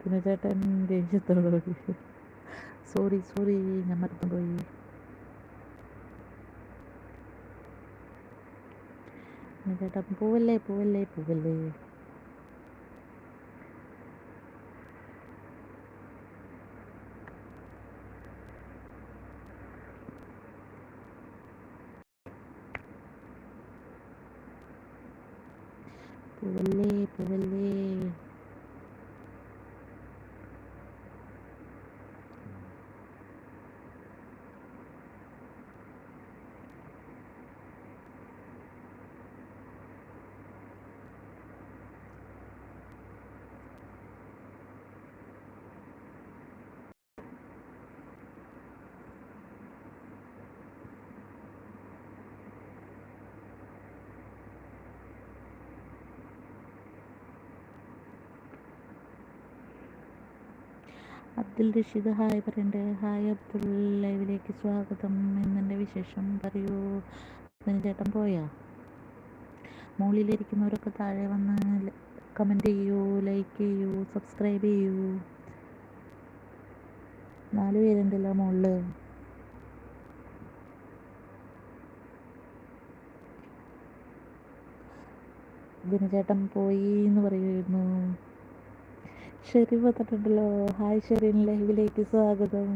പിന്നെ ചേട്ടൻ ദേഷ്യത്തോട് sorry sorry ഞാൻ മറന്നുപോയി. ചേട്ടൻ പോവല്ലേ പോവല്ലേ പോവല്ലേ. പോവല്ലേ പോവല്ലേ. അബ്ദുൽ റഷീദ് ഹായ് പറയണ്ടേ. ഹായ് അബ്ദുൽ ലൈവിലേക്ക് സ്വാഗതം. എന്നെ വിശേഷം? പറയൂ. ചേട്ടൻ പോയാ? മുകളിലിരിക്കുന്നവരൊക്കെ താഴെ വന്ന് കമന്റ് ചെയ്യൂ ലൈക്ക് ചെയ്യൂ സബ്സ്ക്രൈബ് ചെയ്യൂ. നാല് പേരുണ്ടല്ലോ മുകളിൽ ദിനചേട്ടൻ പോയി എന്ന് പറയുമായിരുന്നു. ഷെറി വന്നിട്ടുണ്ടല്ലോ. ഹായ് ഷെറിൻ ലൈവിലേക്ക് സ്വാഗതം.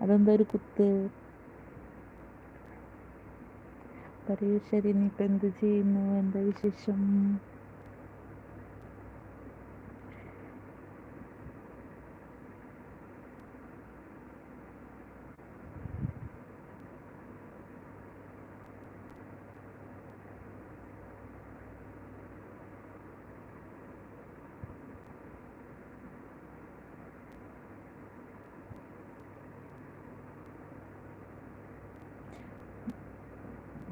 അതെന്താ ഒരു കുത്ത്? പറയൂ ഷെറിൻ ഇപ്പം എന്ത് ചെയ്യുന്നു? എന്താ വിശേഷം?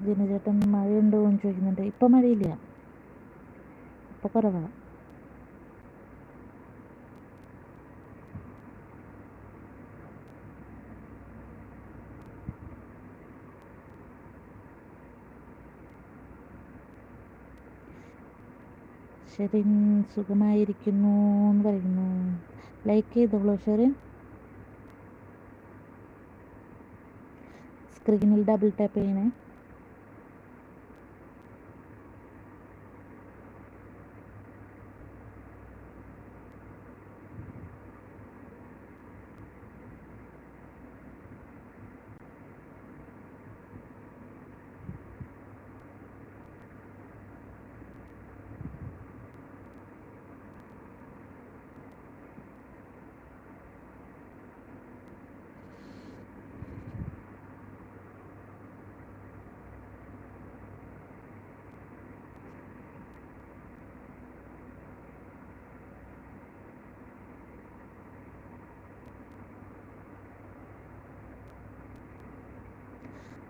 ദിനചേട്ടൻ മഴയുണ്ടോ എന്ന് ചോദിക്കുന്നുണ്ട്. ഇപ്പം മഴയില്ല. ഇപ്പം കുറവാണ് ഷെറിൻ സുഖമായിരിക്കുന്നു എന്ന് പറയുന്നു. ലൈക്ക് ചെയ്തോളൂ ഷെറിൻ. സ്ക്രീനിൽ ഡബിൾ ടാപ്പ് ചെയ്യണേ.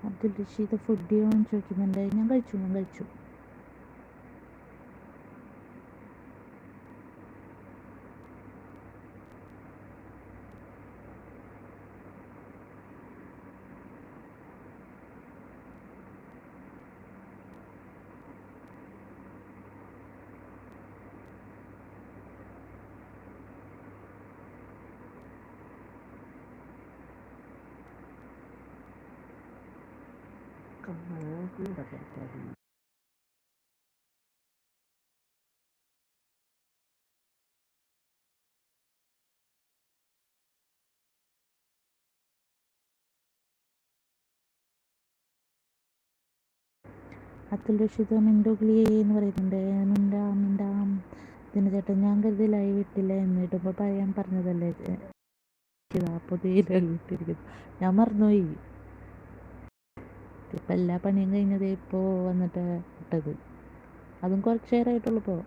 അബ്ദുൽ റഷീദ് ഫുഡ് ചോദിക്കുന്നുണ്ട്. ഞാൻ കഴിച്ചു ഞാൻ കഴിച്ചു. അബ്ദുൽ റഷീദ് മിണ്ടുഗ്ലി എന്ന് പറയുന്നുണ്ട്. മിണ്ടാം മിണ്ടാം ചേട്ടൻ ഞാൻ കരുതി ലൈവ് ഇട്ടില്ല എന്നിട്ട് ഇപ്പോൾ പറയാൻ പറഞ്ഞതല്ലേ? പുതിയ ലൈവ് ഇട്ടിരിക്കുന്നു ഞാൻ മറന്നുപോയി. ഇപ്പം എല്ലാ പണിയും കഴിഞ്ഞത് ഇപ്പോൾ വന്നിട്ട് ഇട്ടത്. അതും കുറച്ച് നേരമായിട്ടുള്ളൂ ഇപ്പോൾ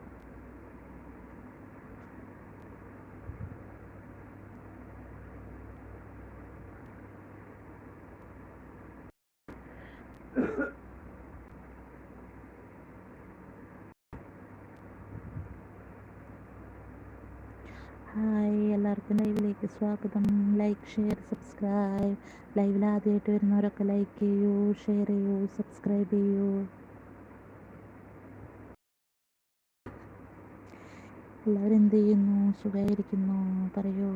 ഹായ് എല്ലാവർക്കും ലൈവിലേക്ക് സ്വാഗതം. ലൈക്ക് ഷെയർ സബ്സ്ക്രൈബ് ലൈവിൽ ആദ്യമായിട്ട് വരുന്നവരൊക്കെ ലൈക്ക് ചെയ്യൂ ഷെയർ ചെയ്യൂ സബ്സ്ക്രൈബ് ചെയ്യൂ. എല്ലാവരും എന്ത് ചെയ്യുന്നു? സുഖമായിരിക്കുന്നു. പറയൂ.